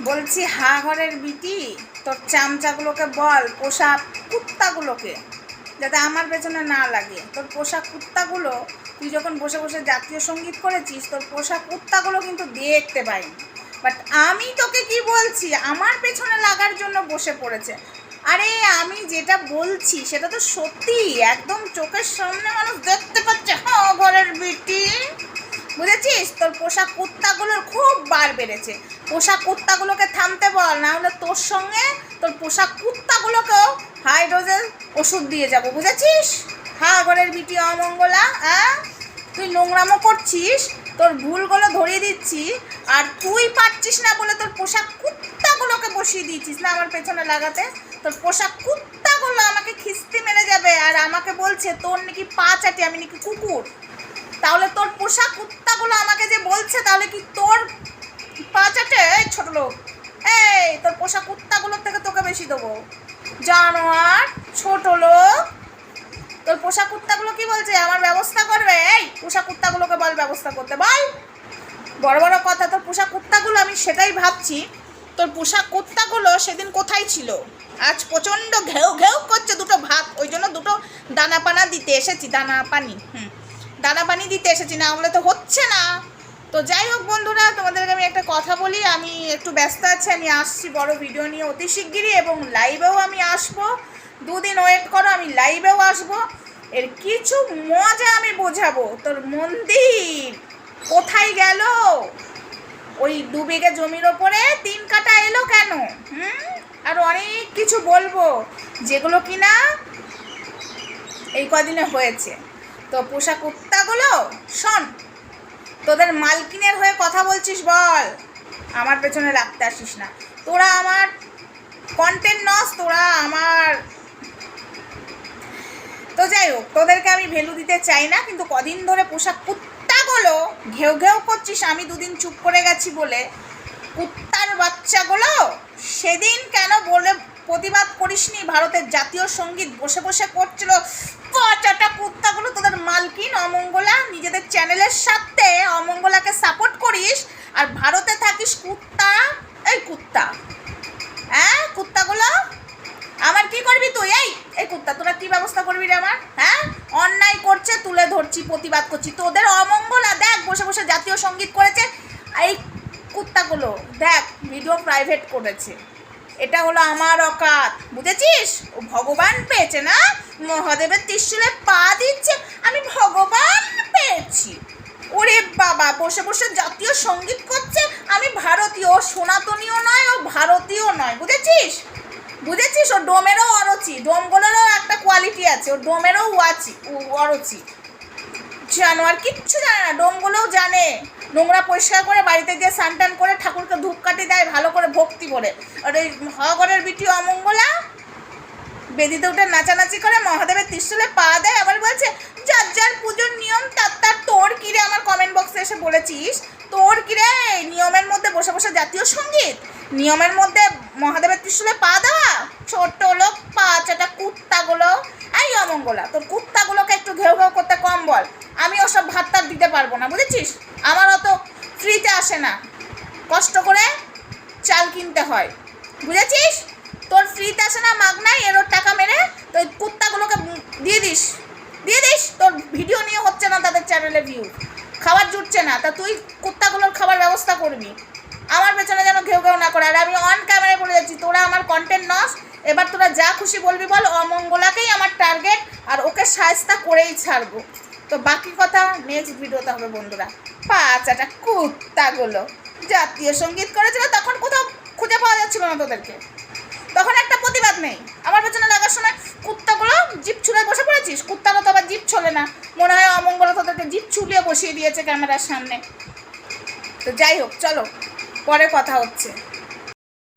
বলছি, হা ঘরের বিটি, তোর চামচাগুলোকে বল পোষা কুত্তাগুলোকে, যাতে আমার পেছনে না লাগে। তোর পোষা কুত্তাগুলো, তুই যখন বসে বসে জাতীয় সংগীত করেছিস, তোর পোষা কুত্তাগুলো কিন্তু দেখতে পাইনি। বাট আমি তোকে কি বলছি, আমার পেছনে লাগার জন্য বসে পড়েছে। আরে, আমি যেটা বলছি, সেটা তো সত্যি, একদম চোখের সামনে মানুষ দেখতে পাচ্ছে হ্যাঁ ঘরের বিটি। বুঝেছিস? তোর পোষা কুত্তাগুলোর খুব বার বেড়েছে। পোষা কুত্তাগুলোকে থামতে বল, না হলে তোর সঙ্গে তোর পোষা কুত্তাগুলোকেও হাইড্রোজেন ওষুধ দিয়ে যাব, বুঝেছিস? হ্যাঁ ঘরের বিটি অমঙ্গলা হ্যাঁ তুই নোংরামো করছিস, তোর ভুলগুলো ধরিয়ে দিচ্ছি, আর তুই পারছিস না বলে তোর পোশাক কুত্তাগুলোকে বসিয়ে দিয়েছিস, না আমার পেছনে লাগাতে? তোর পোশাক কুত্তাগুলো আমাকে খিস্তি মেরে যাবে, আর আমাকে বলছে, তোর নাকি পা চাটি, আমি নাকি কুকুর। তাহলে তোর পোশাক কুত্তাগুলো আমাকে যে বলছে, তাহলে কি তোর এই এই, তোর পোষা কুত্তাগুলোর থেকে তোকে বেশি দেবো। জানোয়ার ছোট লোক। তোর পোষা কুত্তাগুলো কি বলছে? আমার ব্যবস্থা করবে। এই, পোষা কুত্তাগুলোকে বল ব্যবস্থা করতে। বল। বড় বড় কথা, তোর পোষা কুত্তাগুলো, আমি সেটাই ভাবছি, তোর পোষা কুত্তাগুলো সেদিন কোথায় ছিল? আজ প্রচণ্ড ঘেউ ঘেউ করছে দুটো ভাত। ওই জন্য দুটো দানা পানা দিতে এসেছি। দানা পানি হুম। দানা পানি দিতে এসেছি, না বলে তো হচ্ছে না। তো যাই হোক বন্ধুরা, তোমাদেরকে আমি একটা কথা বলি, আমি একটু ব্যস্ত আছি, আমি আসছি বড় ভিডিও নিয়ে অতি শিগগিরই এবং লাইভেও আমি আসব। দুদিন ওয়েট করো, আমি লাইভেও আসব। এর কিছু মজা আমি বোঝাবো। তোর মন্দির কোথায় গেল? ওই দু বিঘে জমির ওপরে তিন কাটা এলো কেন? হুম? আর অনেক কিছু বলব, যেগুলো কিনা এই কদিনে হয়েছে। তো পোষা কুত্তাগুলো শোন তোদের মালকিনের হয়ে কথা বলছিস বল। আমার পেছনে লাগতে আসিস না। তোরা আমার কন্টেন্ট নস, তোরা আমার তো যাই হোক, তোদেরকে আমি ভ্যালু দিতে চাই না, কিন্তু কদিন ধরে পোশাক কুত্তাগুলো ঘেউ ঘেউ করছিস, আমি দুদিন চুপ করে গেছি বলে। কুত্তার বাচ্চাগুলো সেদিন কেন বলে প্রতিবাদ করিসনি? ভারতের জাতীয় সংগীত বসে বসে করছিল। পচাটা কুত্তাগুলো তোদের মালকিন, অমঙ্গলা, নিজেদের চ্যানেলের সাথে অমঙ্গলাকে সাপোর্ট করিস আর ভারতে থাকিস কুত্তা, এই কুত্তা। হ্যাঁ কুত্তাগুলো? আমার কি করবি তুই? এই এই কুত্তা, তোরা কি ব্যবস্থা করবি রে আমার? হ্যাঁ? অন্যায় করছে, তুলে ধরছি, প্রতিবাদ করছি। তোদের অমঙ্গলা, দেখ, বসে বসে জাতীয় সংগীত করেছে। এই কুত্তাগুলো, দেখ ভিডিও প্রাইভেট করেছে। এটা হলো আমার অকাত। বুঝেছিস? ও ভগবান পেয়েছে না? মহাদেবের ত্রিশুলে পা দিচ্ছে। আমি ভগবান পেয়েছি। ওরে বাবা, বসে বসে জাতীয় সংগীত করছে। আমি ভারতীয় ও সনাতনীয় নয় ও ভারতীয় নয়। বুঝেছিস? বুঝেছিস? ও ডোমেরও অরচি। ডোমগুলোরও একটা কোয়ালিটি আছে। ও ডোমেরও ওয়াচি ও- অরচি। জানোয়ার কিচ্ছু জানে না। ডোমগুলোও জানে। নোংরা পরিষ্কার করে বাড়িতে গিয়ে স্নান করে ঠাকুরকে ধূপকাঠি দেয়, ভালো করে করে আর ওই হগরের বিটি অমঙ্গলা বেদিতে উঠে নাচানাচি করে মহাদেবের ত্রিশুলে পা দেয়, আবার বলছে, যার যার পুজোর নিয়ম, তার তার তোর কিরে আমার কমেন্ট বক্সে এসে বলেছিস, তোর কিরে নিয়মের মধ্যে বসে বসে জাতীয় সংগীত, নিয়মের মধ্যে মহাদেবের ত্রিশুলে পা দেওয়া ছোট্ট লোক পা চাটা কুত্তাগুলো, এই অমঙ্গলা, তোর কুত্তাগুলোকে একটু ঘেউ ঘেউ করতে কম বল, আমি ওসব ভাত দিতে পারব না, বুঝেছিস? আমার অত ফ্রিতে আসে না, কষ্ট করে চাল কিনতে হয়। বুঝেছিস? তোর ফ্রিতে আসে না মাগনাই এর টাকা মেরে তো কুত্তাগুলোকে দিয়ে দিস। দিয়ে দিস, তোর ভিডিও নিয়ে হচ্ছে না তাদের চ্যানেলে ভিউ খাবার জুটছে না, তা তুই কুত্তাগুলোর খাবার ব্যবস্থা করবি। আমার পেছনে যেন ঘেউ ঘেউ না করে। আর আমি অন ক্যামেরায় বলে যাচ্ছি, তোরা আমার কন্টেন্ট নস, এবার তোরা যা খুশি বলবি বল, অমঙ্গলাকেই আমার টার্গেট আর ওকে সায়স্তা করেই ছাড়বো। তো বাকি কথা নেক্সট ভিডিওতে হবে বন্ধুরা। পাঁচাটা কুত্তাগুলো। জাতীয় সংগীত করেছিল, তখন যাচ্ছিল না তোদেরকে। তখন একটা প্রতিবাদ নেই। আমার পেছনে লাগার সময় কুত্তাগুলো জিপ ছুলে বসে পড়েছিস? কুত্তারা তো আবার জিপ ছোলে না। মনে হয় অমঙ্গল তোদেরকে জিপ ছুলিয়ে বসিয়ে দিয়েছে ক্যামেরার সামনে। তো যাই হোক, চলো, পরে কথা হচ্ছে।